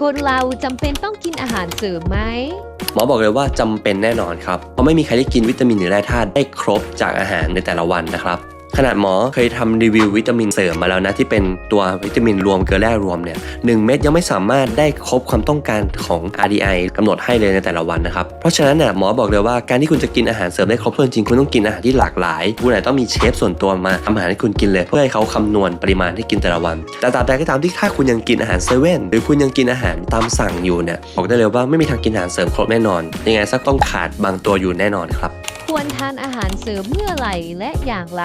คนเราจำเป็นต้องกินอาหารเสริมไหม หมอบอกเลยว่าจำเป็นแน่นอนครับ เพราะไม่มีใครได้กินวิตามินหรือแร่ธาตุได้ครบจากอาหารในแต่ละวันนะครับ ขนาดหมอเคยทำรีวิววิตามินเสริมมาแล้วนะ ที่เป็นตัววิตามินรวมเกลือแร่รวมเนี่ยหนึ่งเม็ดยังไม่สามารถได้ครบความต้องการของ RDI กำหนดให้เลยในแต่ละวันนะครับ เพราะฉะนั้นเนี่ยหมอบอกเลยว่าการที่คุณจะกินอาหารเสริมได้ครบถ้วนจริงคุณต้องกินอาหารที่หลากหลายคุณอาจต้องมีเชฟส่วนตัวมาทำอาหารให้คุณกินเลย เพื่อให้เขาคำนวณปริมาณที่กินแต่ละวัน แต่ตราบใดก็ตามที่ถ้าคุณยังกินอาหารเซเว่นหรือคุณยังกินอาหารตามสั่งอยู่เนี่ยบอกได้เลยว่าไม่มีทางกินอาหารเสริมครบแน่นอน ยังไงสักต้องขาดบางตัวอยู่แน่นอนครับ ควรทานอาหารเสริมเมื่อไหร่และอย่างไร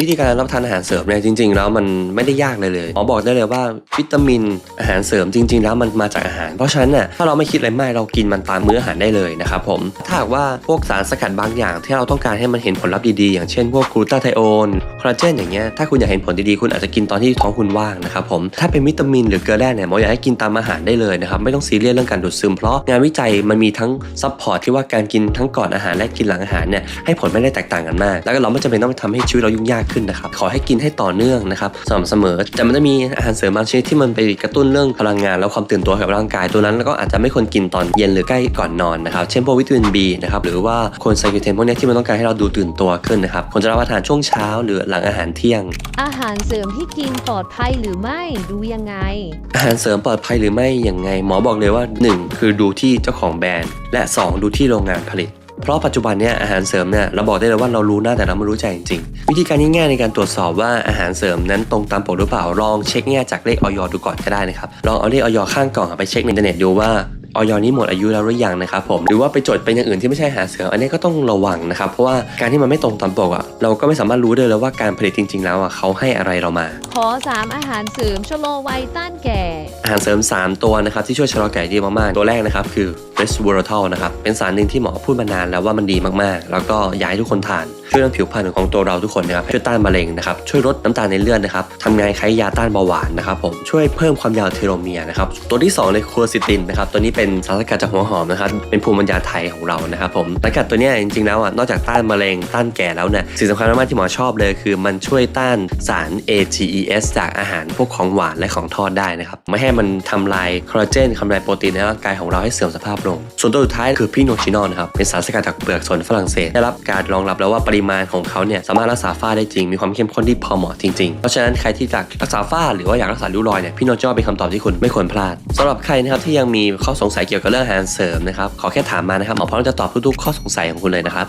วิธีการรับประทานอาหารเสริมเนี่ยจริงๆแล้วมันไม่ได้ยากเลยเลยหมอบอกได้เลยว่าวิตามินอาหารเสริมจริง ๆ แล้วมันมาจากอาหาร เพราะฉะนั้นน่ะถ้าเราไม่คิดอะไรมากเรากินมันตามมื้ออาหารได้เลยนะครับผมถ้าหากว่าพวกสารสกัดบางอย่างที่เราต้องการให้มันเห็นผลลัพธ์ดีๆอย่างเช่นพวกกลูตาไทโอนคอลลาเจนอย่างเงี้ยถ้าคุณอยากเห็นผลดีๆคุณอาจจะกินตอนที่ท้องคุณว่างนะครับผมถ้าเป็นวิตามินหรือเกลือแร่เนี่ยหมออยากให้กินตามอาหารได้เลยนะครับไม่ต้องซีเรียสเรื่องการดูดซึมเพราะงานวิจัยมันมีทั้งซัพพอร์ตที่ว่าการกินทั้งก่อนอาหารและกินหลังอาหารเนี่ยให้ผลไม่ได้แตกต่างกันมาก แล้วก็เราไม่จำเป็นต้องไปทำให้ชีวิตเรายุ่งยากขึ้นนะครับขอให้กินให้ต่อเนื่องนะครับสม่ำเสมอแต่มันจะมีอาหารเสริมบางชนิดที่มันไปกระตุ้นเรื่องพลังงานแล้วความตื่นตัวให้กับร่างกายตัวนั้นแล้วก็อาจจะไม่ควรกินตอนเย็นหรือใกล้ก่อนนอนนะครับเช่นพวกวิตามิน B นะครับหรือว่าโคนไซคิวเทนพวกเนี้ยที่มันต้องการให้เราดูตื่นตัวขึ้นนะครับควรจะรับประทานช่วงเช้าหรือหลังอาหารเที่ยง อาหารเสริมที่กินปลอดภัยหรือไม่ดูยังไง อาหารเสริมปลอดภัยหรือไม่อย่างไง หมอบอกเลยว่า 1 คือดูที่เจ้าของแบรนด์ และ 2 ดูที่โรงงานผลิต เพราะปัจจุบันเนี่ยอาหารเสริมเนี่ยเราบอกได้เลยว่าเรารู้หน้าแต่เราไม่รู้ใจจริงๆ วิธีการง่ายๆในการตรวจสอบว่าอาหารเสริมนั้นตรงตามปกหรือเปล่าลองเช็คแง่จากเลขออยดูก่อนก็ได้นะครับลองเอาเลขออยข้างกล่องไปเช็คในอินเทอร์เน็ตดูว่า ออยนี้หมดอายุแล้วหรือยังนะครับผมหรือว่าไปจดเป็นอย่างอื่นที่ไม่ใช่อาหารเสริมอันนี้ก็ต้องระวังนะครับเพราะว่าการที่มันไม่ตรงตามปกอะเราก็ไม่สามารถรู้ได้เลยว่าการผลิตจริง ๆ แล้วอะเขาให้อะไรเรามา ขอ 3 อาหารเสริมชะลอวัยต้านแก่ อาหารเสริม 3 ตัวนะครับที่ช่วยชะลอแก่ดีมากๆ ตัวแรกนะครับคือ resveratrol นะครับเป็นสารหนึ่งที่หมอพูดมานานแล้วว่ามันดีมากๆ แล้วก็อยากให้ทุกคนทานช่วยเรื่องผิวพรรณของตัวเราทุกคนนะครับช่วยต้านมะเร็งนะครับช่วยลดน้ำตาลในเลือดนะครับทำงานคล้ายยาต้านเบาหวานนะครับผมช่วยเพิ่มความยาวเทโลเมียร์นะครับตัวที่2เลยคูซิตินนะครับตัวนี้เป็นสารสกัดจากหัวหอมนะครับเป็นภูมิปัญญาไทยของเรานะครับผมสารสกัดตัวนี้จริงๆแล้วอะนอกจากต้านมะเร็งต้านแก่แล้วเนี่ยสิ่งสำคัญมากๆที่หมอชอบเลย คือมันช่วยต้านสาร AGEs จากอาหารพวกของหวานและของทอดได้นะครับไม่ให้มันทำลายคอลลาเจนทำลายโปรตีนในร่างกายของเราให้เสื่อมสภาพลง ส่วนตัวสุดท้ายคือพิโนชินอนะครับเป็นสารสกัดจากเปลือกสนฝรั่งเศสได้รับการรองรับแล้วว่าปริมาณของเขาเนี่ยสามารถรักษาฝ้าได้จริง มีความเข้มข้นที่พอเหมาะจริงๆ เพราะฉะนั้นใครที่อยากรักษาฝ้าหรือว่าอยากรักษาริ้วรอยเนี่ยพี่โนจอเป็นคำตอบที่คุณไม่ควรพลาดสำหรับใครนะครับที่ยังมีข้อสงสัยเกี่ยวกับเรื่องอาหารเสริมนะครับขอแค่ถามมานะครับหมอพร้อมจะตอบทุกๆข้อสงสัยของคุณเลยนะครับ